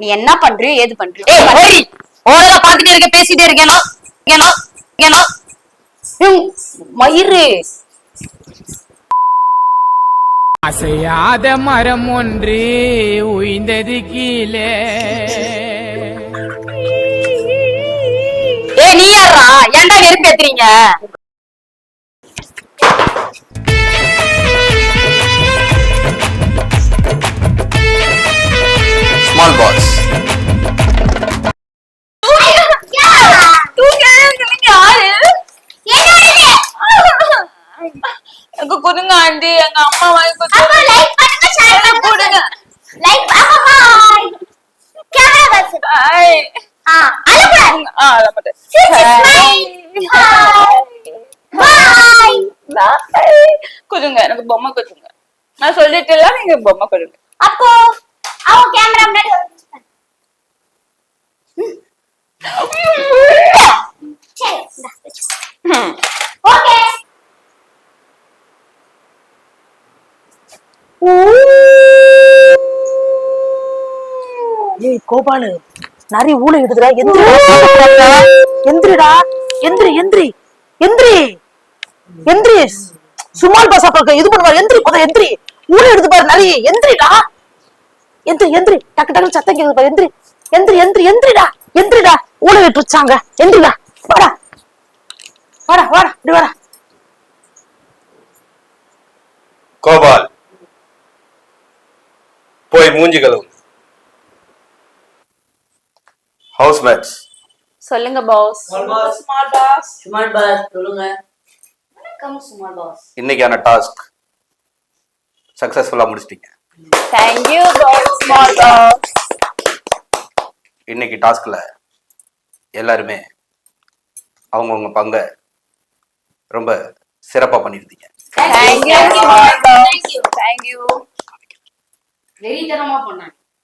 நீ என்ன பண்றியோ ஏது பண்றியோ. ஏய் ஓடி. ஓரதா பாத்துட்டே இருக்க பேசிட்டே இருக்கேனா? ஏனா ஏனா மயிறு. அசையாத மரம் ஒன்று உய்ந்தது கீழே. ஏய் நீ யாரா ஏன்டா நெருப்பு ஏத்துறீங்க நான் சொல்லிட்டு நீங்க பொம்மை கொடுங்க. அப்போ அவ கேமரா முன்னாடி வந்து சரி இந்தா வச்சுக்கோ. ம். ஓகே. ஏய் கோபாலு நிறைய ஊழ இடுதுடா எந்திரி. எந்திரிடா எந்திரி எந்திரி எந்திரி. எந்திரி. சுமால் பாசா பக்கம் இது பண்ணுவார் எந்திரி போத எந்திரி. ஊழ எடுத்து பாரு நிறைய எந்திரிடா. எந்திரி எந்திரி. டக்கு டக்கு சத்தம் கேக்குது பாரு எந்திரி. எந்திரி எந்திரி எந்திரிடா. எந்திரிடா. ஊழ விட்டு வச்சாங்க எந்திரிடா. வாடா. வாடா வாடா. இப்படி வாடா. கோபால். போய் மூஞ்சி கழுவு. ஹவுஸ் மேட்ஸ் சொல்லுங்க பாஸ் ஸ்மார்ட் பாஸ் சொல்லுங்க. இன்னைக்கான டாஸ்க் சக்சஸ்ஃபுல்லா முடிச்சிட்டீங்க. தேங்க்யூ இன்னைக்கு டாஸ்க்ல எல்லாருமே அவங்கவுங்க பங்கை ரொம்ப சிறப்பா பண்ணேன்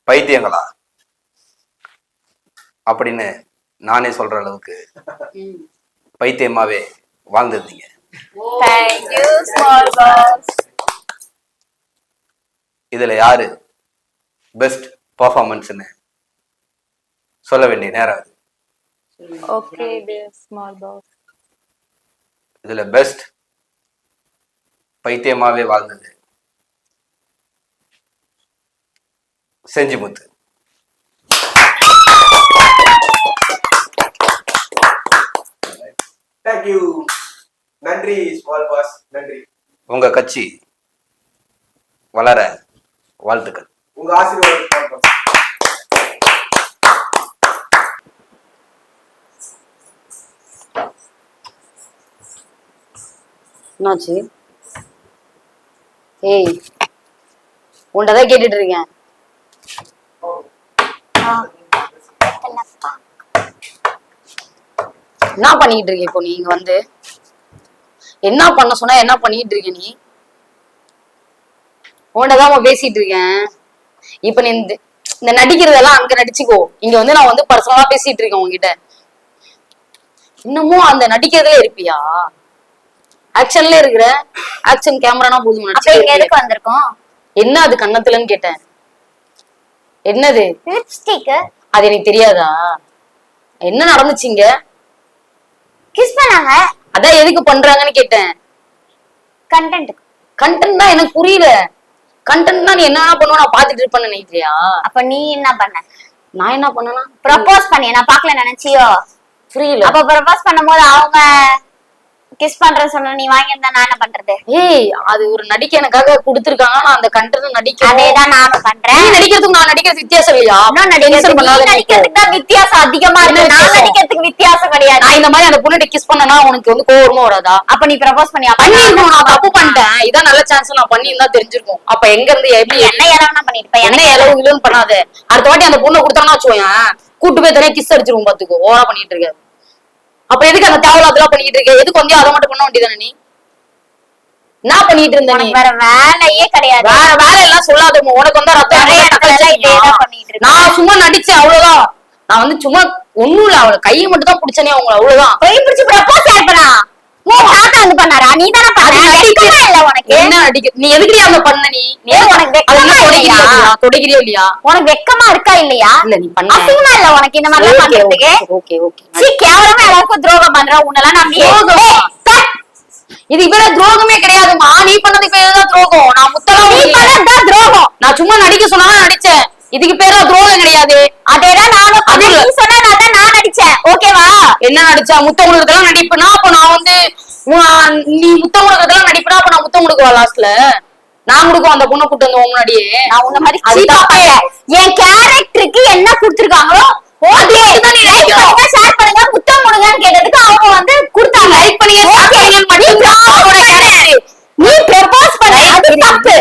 பைத்தியங்களா? அப்படின்னு நானே சொல்ற அளவுக்கு பைத்தியமாவே வாழ்ந்திருந்தீங்க. இதுல யாரு பெஸ்ட் பர்ஃபார்மன்ஸ்னு சொல்ல வேண்டிய நேரம் அது. ஓகே ஸ்மால் பாஸ் இதுல பெஸ்ட் பைத்தியமாவே வாழ்ந்தது. செஞ்சிமுத்து தேங்க்யூ நன்றி ஸ்மால் பாஸ் நன்றி. உங்க கட்சி வளர வாழ்த்துக்கள். உங்க ஆசீர்வாதம். என்னாச்சு? ஏய் உன்கிட்டதான் கேட்டுட்டு இருக்கேன் என்ன பண்ணிட்டு இருக்க இப்போ நீ இங்க வந்து? என்ன பண்ண சொன்னா என்ன பண்ணிட்டு இருக்க நீ? உன்கிட்டதான் பேசிட்டு இருக்கேன். இப்ப நீ இந்த நடிக்கிறதெல்லாம் அங்க நடிச்சுக்கோ. இங்க வந்து நான் வந்து பர்சனலா பேசிட்டு இருக்கேன் உன்கிட்ட. இன்னமும் அந்த நடிக்கிறதுல இருப்பியா? ஆக்ஷன்ல இருக்கிற ஆக்ஷன் கேமரானா போதும் இங்க எதுக்கு வந்திருக்கோம்? என்ன அது கன்னத்துலன்னு கேட்டேன். என்னது? லிப்ஸ்டிக் அது எனக்கு தெரியாதா? என்ன நடந்துச்சுங்க கிஸ் பண்ணாங்க. அதான் எதுக்கு பண்றாங்கன்னு கேட்டேன். கண்டென்ட் கண்டென்ட் தான் எனக்கு புரியல. கண்டென்ட் தான் நீ என்ன பண்ணுவ நான் பாத்துட்டு இருப்பேன்னு நினைக்கிறியா? அப்ப நீ என்ன பண்ண? நான் என்ன பண்ணனா ப்ரப்போஸ் பண்ணி நான் பார்க்கல நினைச்சியோ? புரியல. அப்ப ப்ரப்போஸ் பண்ணும்போது அவங்க கிஸ் பண்றேன்னு சொன்ன நீ வாங்கியிருந்தா நான் என்ன பண்றது? ஏய் அது ஒரு நடிக்க எனக்காக கொடுத்துருக்காங்க. நான் அந்த கண்டென்ட் நடிக்க அதேதான் நானும் நீ பண்றேன். நடிக்கிறதுக்கு நான் நடிக்கிறது வித்தியாசம் இல்லையா? இன்னும் Tension நடிக்கிறதுக்கு நீ நீ தான் வித்தியாசம் அதிகமா இருக்கு. நான்? நடிக்கிறதுக்கு வித்தியாசம் கிடையாது. நான் இந்த மாதிரி அந்த பொண்ணு கிஸ் பண்ணனா உனக்கு வந்து கோவமா வராதா? அப்ப நீ ப்ரப்போஸ் பண்ணி அப்ப பண்ணிருக்கணும் நான் தப்பு பண்ணிட்டேன். இதான் நல்ல சான்ஸ் நான் பண்ணி இருந்தா தெரிஞ்சிருக்கும். அப்ப எங்க இருந்து எப்படி என்ன இளவனா பண்ணிருப்ப என்ன இலவு இல்லன்னு பண்ணாத. அடுத்த வாட்டி அந்த பொண்ணை கொடுத்தானா வச்சுக்கோயேன். கூட்டு போய் தனியா கிஸ் அடிச்சிருவோம் பாத்துக்கோ. ஓவரா பண்ணிட்டு இருக்க அப்ப எதுக்கு அந்த தேவையில்லாதெல்லாம் பண்ணிட்டு இருக்க? எதுக்கு வந்து அதை மட்டும் பண்ண வேண்டியதானே நீ? என்ன பண்ணிட்டு இருந்த நீ? வேற வேலையே கிடையாது. வேற வேலை எல்லாம் சொல்லாத உனக்கு வந்து ரத்தம். நான் சும்மா நடிச்சேன் அவ்வளவுதான். நான் வந்து சும்மா ஒண்ணும் இல்ல அவளை கையை மட்டும் தான் பிடிச்சனே அவங்கள அவ்வளவுதான். போய் பிடிச்சு ப்ரப்போஸ் யார் பண்ணா உன் தாத்தா வந்து பண்ணாரா? நீ தானே பண்ண வெக்கமா இல்ல உனக்கு? என்ன அடிக்க நீ எதுக்குடி அந்த பண்ண நீ? உனக்கு வெக்கமா இல்லையா? உனக்கு வெக்கமா இருக்கா இல்லையா? இல்ல நீ பண்ண. அசிங்கமா இல்ல உனக்கு இந்த மாதிரி பண்றதுக்கு? Okay okay. சீ கேவலமா எல்லாருக்கும் துரோகம் பண்ற உன்னெல்லாம் நம்பி துரோகமா? இது இவர துரோகமே கிடையாதுமா நீ பண்ணதுக்கு பேரு தான் துரோகம்? நான் முத்தலாம் நீ துரோகம். நான் சும்மா நடிக்க சொன்னா நடிச்சேன். இதுக்கு பேரா துரோகம் கிடையாது. அதேதான் நானும். அது- நீ சொன்னதான் நான் நடிச்சேன். ஓகேவா? என்ன நடிச்சா முத்தம் கொடுக்கறதெல்லாம் நடிப்புனா? அப்ப நான் வந்து நீ முத்தம் கொடுக்கறதெல்லாம் நடிப்புனா? அப்ப நான் முத்தம் கொடுக்குவா லாஸ்ட்ல நான் கொடுக்கும் அந்த பொண்ணை கூட்டு வந்து முன்னாடியே. நான் உன்ன மாதிரி சீப்பா. பண்ணல என் கேரக்டருக்கு என்ன கொடுத்திருக்காங்களோ ஓகே. லைக் பண்ணுங்க ஷேர் பண்ணுங்க. முத்தம் கொடுங்கன்னு கேட்டதுக்கு அவங்க வந்து கொடுத்தாங்க. லைக் அவரோட கேரக்டர் நீ ப்ரப்போஸ் பண்ண. அது தப்பு.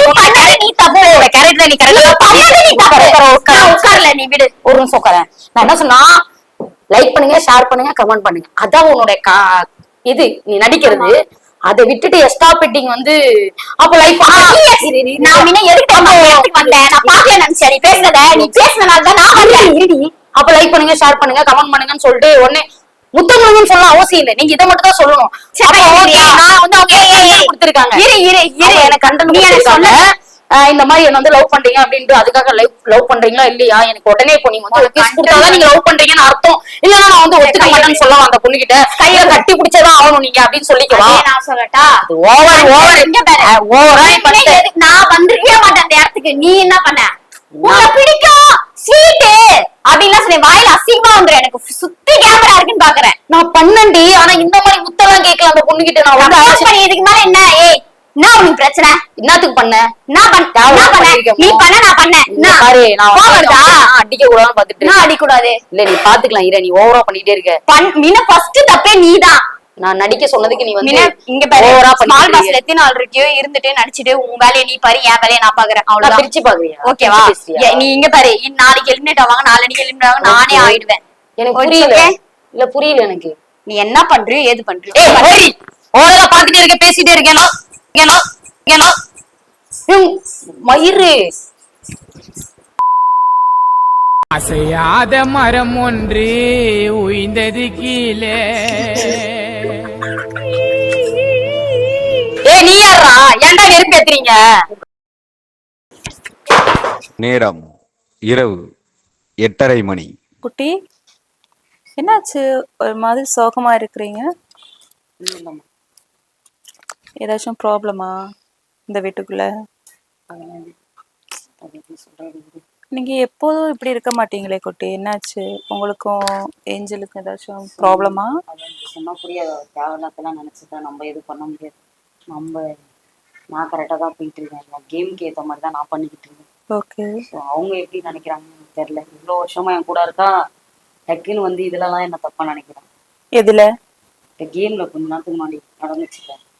நீ பண்ணது நீ தப்பு. கரெக்ட் நீ நீ கரெக்ட் பண்ணது நீ தப்பு. நான் உட்காரல நீ விடு. ஒரு நிமிஷம் உட்காரேன் நான் என்ன சொன்னா லைக் பண்ணுங்க ஷேர் பண்ணுங்க கமெண்ட் பண்ணுங்க. அதான் உன்னோட கா- இது. நீ நடிக்கிறது. அதை விட்டுட்டு எஸ்டா பெட்டிங் வந்து அப்ப லைக் நான் முன்ன எதுக்கு வந்தேன்? நான் பாக்கல நினைச்சேன் நீ நீ பேசுனனால தான் நான் வந்தேன். அப்ப லைக் பண்ணுங்க ஷேர் பண்ணுங்க கமெண்ட் பண்ணுங்கன்னு சொல்லிட்டு உடனே முத்தமிழ்னு சொல்ல அவசியம் இல்லை. நீங்க இதை மட்டும் தான் சொல்லணும்? நான் வந்து அவங்க. கொடுத்திருக்காங்க. இரு இரு இரு. எனக்கு கண்டென்ட் நீ எனக்கு சொன்ன இந்த மாதிரி என்ன வந்து லவ் பண்றீங்க அப்படின்ட்டு அதுக்காக லவ் லவ் பண்றீங்களா இல்லையா? எனக்கு உடனே இப்போ நீங்க வந்து கிஸ் கொடுத்தாதான் நீங்க லவ் பண்றீங்கன்னு அர்த்தம். இல்லன்னா நான் வந்து ஒத்துக்க மாட்டேன்னு சொல்லலாம் அந்த பொண்ணு கிட்ட கையில கட்டி பிடிச்சதான் ஆகணும் நீங்க அப்படின்னு சொல்லிக்கவா? அதே நான் சொல்லட்டா? ஓவர் ஓவர் இங்க பாரு. ஓவரா நான் வந்திருக்கவே மாட்டேன் அந்த இடத்துக்கு? நீ என்ன பண்ண? உங்களை பிடிக்கும் ஸ்வீட் அப்படின்லாம் சொல்லி வாயில அசிங்கமா வந்துரும் எனக்கு சுத்தி கேமரா இருக்குன்னு பாக்குறேன். நான் பண்ணண்டி ஆனா இந்த மாதிரி முத்தெல்லாம் கேட்கல அந்த பொண்ணு கிட்ட நான் வந்து இதுக்கு மேல என்ன? ஏய் என்ன உனக்கு பிரச்சனை? என்னத்துக்கு பண்ண? நான் பண்ண? நான் பண்ணேன் நீ பண்ண நான் பண்ணேன் பாரு நான்? அடிக்க கூடாதுன்னு பாத்துட்டு நான் இருக்கேன். அடிக்கூடாது இல்ல நீ பாத்துக்கலாம் இரு நீ ஓவரா பண்ணிட்டே இருக்க. மின்ன ஃபர்ஸ்ட் தப்பே நீதான். நான் நடிக்க சொன்னதுக்கு நீ வந்து இங்க பாரு ஓவரா ஸ்மால் பாஸ்ல எத்தனை நாள் இருக்கியோ இருந்துட்டு நடிச்சிட்டு உன் வேலையை நீ பாரு என் வேலையை நான் பாக்குறேன். அவ்வளவுதான். பிரிச்சு பாக்குறியா? ஓகேவா நீ இங்க பாரு நாளைக்கு எலிமினேட் ஆவாங்க நாளைக்கு எலிமினேட் ஆவாங்க நானே. ஆயிடுவேன். எனக்கு. புரியல. இல்ல புரியல எனக்கு. நீ என்ன பண்றியோ ஏது பண்றியோ ஓவரா பாத்துட்டே இருக்க பேசிட்டே இருக்கேனா மயிறு அசையாத மரம் ஒன்று உய்ந்தது கீழே. ஏய் நீ யாரா ஏன்டா நெருப்பு ஏத்துறீங்க? நேரம் இரவு எட்டரை மணி. குட்டி என்னாச்சு? ஒரு மாதிரி சோகமா இருக்கிறீங்க. ஏதாச்சும் ப்ராப்ளமா இந்த வீட்டுக்குள்ள? நீங்க எப்போதும் இப்படி இருக்க மாட்டீங்களே குட்டி. என்னாச்சு? உங்களுக்கும் ஏஞ்சலுக்கும் ஏதாச்சும் ப்ராப்ளமா? சொன்னா புரியாது. தேவையில்லாதெல்லாம் நினைச்சுதான் நம்ம எதுவும் பண்ண முடியாது. நம்ம நான் கரெக்டா தான் போயிட்டு இருக்கேன். கேமுக்கு ஏத்த மாதிரி தான் நான் பண்ணிக்கிட்டு இருக்கேன். ஓகே. ஸோ அவங்க எப்படி நினைக்கிறாங்கன்னு தெரியல. இவ்வளோ வருஷமா என் கூட இருக்கா? டக்குன்னு வந்து இதுலலாம் என்ன தப்பா நினைக்கிறான்? எதுல? இந்த கேம்ல கொஞ்ச நேரத்துக்கு முன்னாடி நடந்துச்சுல இது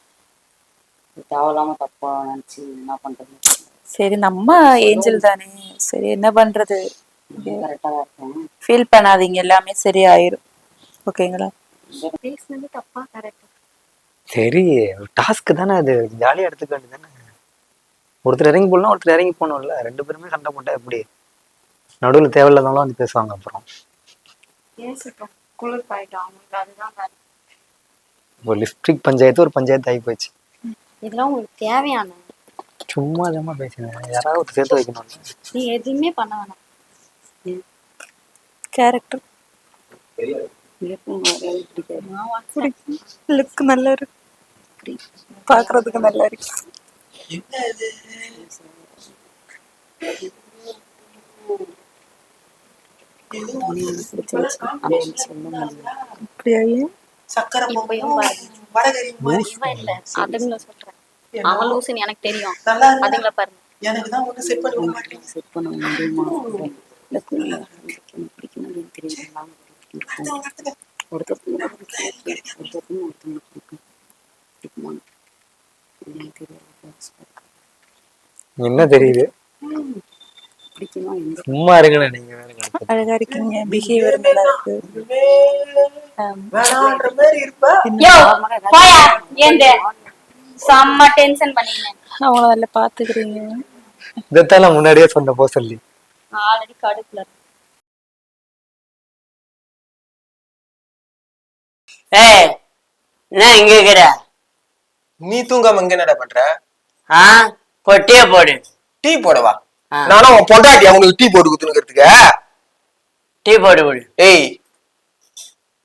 தேவையில்லாம தப்பா நினைச்சு என்ன பண்றது? சரி நம்ம ஏஞ்சல் தானே. சரி என்ன பண்றது? கரெக்டா தான் இருக்கேன் ஃபீல் பண்ணாதீங்க எல்லாமே சரியாயிரும். ஓகேங்களா? பேசுனது தப்பா கரெக்ட் சரி டாஸ்க் தானே அது. ஜாலியாக எடுத்துக்க வேண்டியது தானே ஒருத்தர் இறங்கி போடலாம் ஒருத்தர் இறங்கி போகணும்ல. ரெண்டு பேருமே சண்டை போட்டா எப்படி? நடுவில் தேவையில்லாதவங்களாம் வந்து பேசுவாங்க அப்புறம். இப்போ லிப்ஸ்டிக் பஞ்சாயத்து ஒரு பஞ்சாயத்து ஆகி போச்சு. இதெல்லாம் உங்களுக்கு தேவையான சும்மா ஜாமா பேசுங்க. யாராவது சேர்த்து வைக்கணும்ல நீ எதுவுமே பண்ண வேணாம். கேரக்டர் லுக் நல்லா இருக்கு பாக்குறதுக்கு நல்லா இருக்கு அப்படியா? இப்பயும் பாருங்க. இவன் இல்ல. அதுங்களை சொல்றேன். அவன் லூசுன்னு எனக்கு தெரியும். அதுங்களை பாருங்க. செட் பண்ண முடியுமா? இல்ல ஒருத்தருக்கு ஒருத்தவங்களுக்கு பிடிக்கும்? பிடிக்குமா என்ன தெரியுது? சும்மா நீங்க கணக்கு. அழகா இருக்கீங்க. பிஹேவியர் நல்லா இருக்கு. ஏந்து செம்ம டென்ஷன் பண்ணீங்க அவங்கள நல்லா பாத்துக்கிறீங்க. இதைத்தான் நான் முன்னாடியே சொன்ன போ சொல்லி. ஆல்ரெடி கடுப்புல. ஏய் என்ன இங்க இருக்கிற? நீ தூங்காம இங்க என்னடா பண்ற? ஆ பொட்டிய போடு. டீ போடவா. நானும் உன் பொண்டாட்டி அவனுக்கு டீ போட்டு குத்துனுக்கிறதுக்கு டீ போட்டு போடு. ஏய்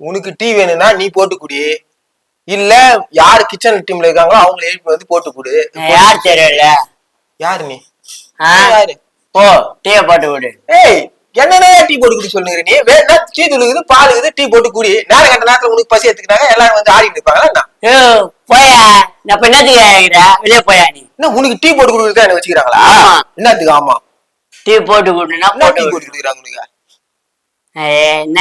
உனக்கு டீ வேணும்னா நீ போட்டு குடி. இல்ல யாரு கிச்சன் டீம்ல இருக்காங்களோ அவங்கள எழுப்பி வந்து போட்டு குடு. யார் தெரியல யாரு நீ? யாரு? போ டீய போட்டு விடு ஏய் என்னென்ன டீ போட்டு குடி சொல்லுங்க நீ? வேணா டீ துளுக்குது பால் இருக்குது டீ போட்டு குடி. நேரம் கட்ட நேரத்துல உனக்கு பசி எடுத்துக்கிட்டாங்க எல்லாரும் வந்து ஆடிட்டு? யோ போயா. நான் பின்னத்துக்கு இருக்கிற வெளியே போயா நீ? என்ன உனக்கு டீ போட்டு கொடுக்குறதா என்ன வச்சுக்கிறாங்களா. என்னத்துக்கு ஆமா? டீ போட்டு கொடுனா டீ போட்டு கொடுக்குறாங்க உனக்கு? என்ன?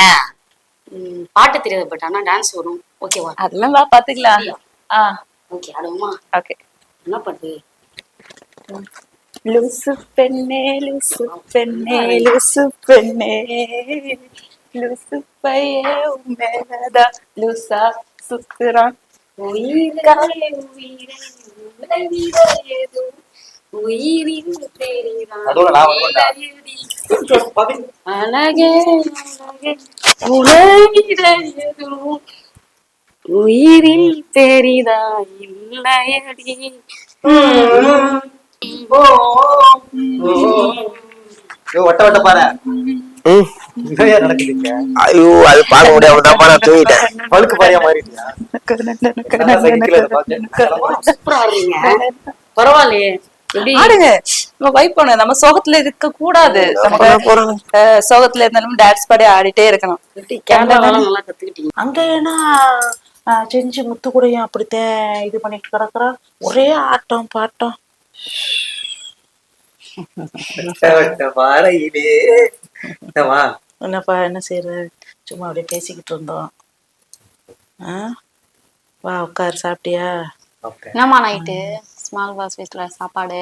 பாட்டு தெரியாது பட் ஆனா டான்ஸ் வரும். ஓகேவா அதெல்லாம் வா பாத்துக்கலாம் ஆ. ஓகே அடுமா ஓகே என்ன பாட்டு லூசு பெண்ணே லூசு பெண்ணே லூசு பெண்ணே. லூசு பையே உன் மேலதான் லூசா சுத்துறான் உயிரே உயிரே ஏதோ உயிரின். பெரிதான் அழகே அழகே. உலகிட ஏதோ உயிரில் பெரிதா இல்லையடி. ஐயோ அது பார்க்க முடியாம தான் நான் தூங்கிட்டேன். பழுக்கு பாரியா மாறிட்டியா? சூப்பரா ஆடுறீங்க பரவாயில்லையே. எப்படி? ஆடுங்க. நம்ம வைப் பண்ணு. நம்ம சோகத்துல இருக்க கூடாது. நமக்கு சோகத்துல இருந்தாலும் டான்ஸ் பாடி ஆடிட்டே இருக்கணும். கேமராவெல்லாம் நல்லா கத்துக்கிட்டீங்க. அங்க ஏன்னா செஞ்சு முத்து கூடயும் அப்படித்தான் இது பண்ணிட்டு கிடக்குறா. ஒரே ஆட்டம் பாட்டம்? என்னப்பா என்ன செய்யற? சும்மா அப்படியே பேசிக்கிட்டு இருந்தோம். ஆ? வா உட்காரு சாப்பிட்டியா. என்னம்மா நைட்டு ஸ்மால் பாஸ் வீட்ல சாப்பாடு.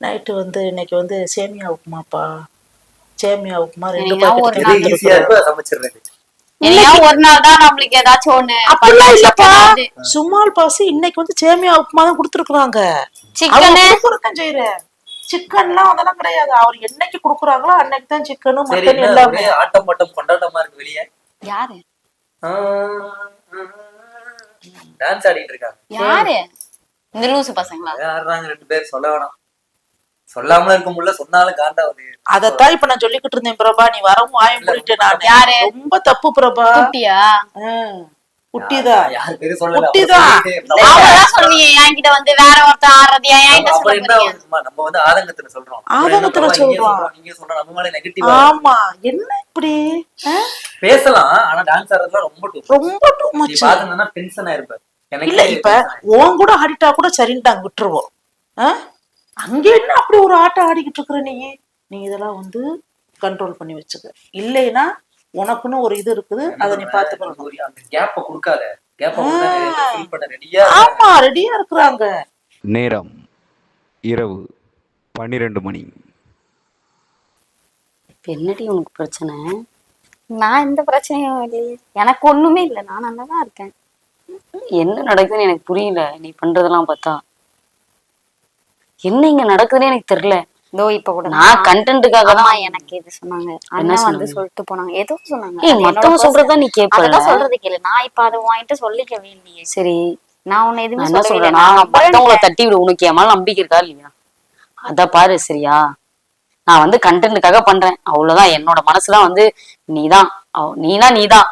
நைட்டு வந்து இன்னைக்கு வந்து சேமியா உப்புமாப்பா. சேமியா உப்புமா ரெண்டு பாக்கெட் ஒரு நாள் தான் நம்மளுக்கு ஏதாச்சும் ஒண்ணு அப்படிலாம் இல்லப்பா. சும்மால் பாஸ் இன்னைக்கு வந்து சேமியா உப்புமா தான் கொடுத்துருக்குறாங்க. சிக்கனு? செய்யறேன். சிக்கன்லாம் அதெல்லாம் கிடையாது. அவர் என்னைக்கு குடுக்குறாங்களோ அன்னைக்கு தான் சிக்கனும் மட்டன் எல்லாமே. ஆட்டம் பாட்டம் கொண்டாட்டமா இருக்கு வெளியே. யாரு? டான்ஸ் ஆடிட்டு இருக்காங்க. யாரு? இந்த லூசு பசங்களா? ஆடுறாங்க ரெண்டு பேர்? சொல்ல வேணாம். சொல்லாமல இருக்க முடியல சொன்னாலும் காண்டா வந்து அதத்தான் இப்ப நான் சொல்லிக்கிட்டு இருந்தேன் பிரபா நீ வரவும் வாயம் மூடிட்டு நான். யாரு? ரொம்ப தப்பு பிரபா. குட்டியா? குட்டிதான் யார் சொல்லல குட்டிதான். என்கிட்ட வந்து வேற ஆடுறது என்கிட்ட சொல்ல ஆகுதும்மா, நம்ம வந்து ஆதங்கத்துல சொல்றோம். ஆதங்கத்துல சொல்றோம். நீங்க சொல்றோம். நம்ம மேல நெகட்டிவ் ஆமா. என்ன இப்படி? பேசலாம் ஆனா டான்ஸ் ஆடுறதுலாம் ரொம்ப ரொம்ப டூ நீ மச் பாத்தீங்கன்னா டென்ஷன் ஆயிருப்ப. எனக்கு இல்ல இப்ப உன் கூட ஆடிட்டா கூட சரின்ட்டாங்க விட்டுருவோம்? அங்க என்ன அப்படி ஒரு ஆட்டம் ஆடிக்கிட்டு இருக்கிற நீ நீ இதெல்லாம் வந்து கண்ட்ரோல் பண்ணி வச்சுக்க. இல்லைன்னா உனக்குன்னு ஒரு இது இருக்குது அதை நீ பாத்துக்கணும் அந்த கேப்ப கொடுக்காத. ஆமா ரெடியா இருக்கிறாங்க. நேரம் இரவு பன்னிரண்டு மணி. என்னடி உனக்கு பிரச்சனை? நான் எந்த பிரச்சனையும் இல்லையே. எனக்கு ஒண்ணுமே இல்லை. நான் நல்லா தான் இருக்கேன். என்ன நடக்குதுன்னு எனக்கு புரியல. நீ பண்றதெல்லாம் பார்த்தா. என்ன இங்க நடக்குதுன்னு எனக்கு தெரியல. இதோ இப்ப கூட நான் கண்டென்ட்டுக்காக தான் எனக்கு இது சொன்னாங்க. அண்ணா வந்து? சொல்லிட்டு போனாங்க. ஏதோ சொன்னாங்க. ஏய் மத்தவங்க சொல்றதா நீ கேப்பல அதெல்லாம் சொல்றது கேளு. நான் இப்ப அதை வாங்கிட்டு சொல்லிக்கவே இல்லையே சரி. நான் உன்னை எதுவுமே என்ன சொல்றேன் நான் மத்தவங்கள தட்டி விடு. உனக்கு என் மேல நம்பிக்கை இருக்கா இல்லையா? அத பாரு சரியா? நான் வந்து கண்டென்ட்டுக்காக பண்றேன். அவ்வளவுதான். என்னோட மனசுலாம் வந்து நீதான். நீனா நீதான்.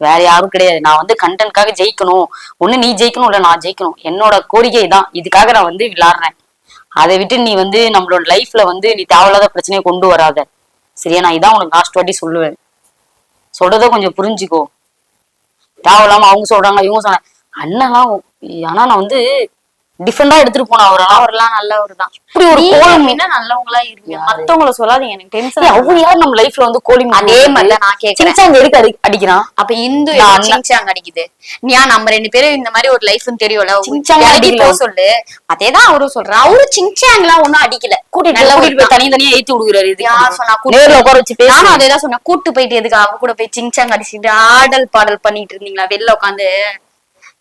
வேற யாரும் கிடையாது. நான் வந்து கண்டென்ட்காக ஜெயிக்கணும். ஒண்ணு நீ ஜெயிக்கணும் இல்ல நான் ஜெயிக்கணும். என்னோட கோரிக்கை தான் இதுக்காக நான் வந்து விளையாடுறேன். அதை விட்டு நீ வந்து நம்மளோட லைஃப்ல வந்து நீ தேவையில்லாத பிரச்சனையை கொண்டு வராத. சரியா? நான் இதான் உனக்கு லாஸ்ட் வாட்டி சொல்லுவேன். சொல்றத கொஞ்சம் புரிஞ்சுக்கோ. தேவையில்லாம அவங்க சொல்றாங்க இவங்க சொல்றாங்க அண்ணன்லாம் ஆனா நான் வந்து டிஃபரெண்டா எடுத்துட்டு போனேன் அவரெல்லாம் அவர்லாம் நல்லவர் தான் இப்படி ஒரு கோலம் மீனா நல்லவங்களா இருங்க. மத்தவங்கள சொல்லாதீங்க. எனக்கு டென்ஷன் அவங்க யார் நம்ம லைஃப்ல வந்து கோழி அதே மாதிரிதான் நான் கேக்குறேன். சின்சாங்க எதுக்கு அடி அடிக்கிறான்? அப்ப இந்து சிங்சாங் அடிக்குது. நீ ஏன் நம்ம ரெண்டு பேரும் இந்த மாதிரி ஒரு லைஃப்னு தெரியும்ல சிங்சாங் அடிக்கல. சொல்லு. அதேதான் அவரும் சொல்றாரு. அவரு சிங்சாங்லாம் ஒண்ணும் அடிக்கல. கூட்டிட்டு நல்ல கூட்டிட்டு போய் தனி. தனியா ஏத்தி விடுகிறாரு இது யார் சொன்னா நேர்ல உட்கார வச்சு பேச நானும் அதேதான் சொன்னேன். கூட்டு போயிட்டு எதுக்கு? அவ கூட போய் சிங்சாங் அடிச்சுட்டு ஆடல் பாடல் பண்ணிட்டு இருந்தீங்களா? வெளில உட்காந்து.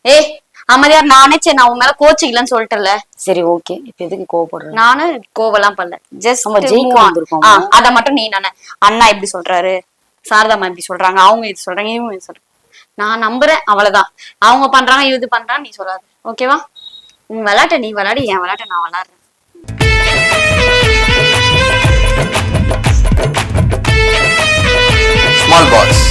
ஏய் அமைதியார் நானே சரி நான் உங்க மேல கோச்சிக்கலன்னு சொல்லிட்டல சரி ஓகே இப்ப எதுக்கு கோவப்படுறேன் நானும் கோவலாம் பண்ணல. ஜஸ்ட் நம்ம அத மட்டும் நீ நானே அண்ணா எப்படி சொல்றாரு சாரதாமா எப்படி சொல்றாங்க அவங்க இது சொல்றாங்க இவங்க இது சொல்றாங்க. நான் நம்புறேன் அவ்வளவுதான். அவங்க பண்றாங்க இது பண்றான்னு நீ சொல்லாது. ஓகேவா உன் விளாட்ட நீ விளையாடி என் விளாட்ட நான் விளையாடுறேன். Small box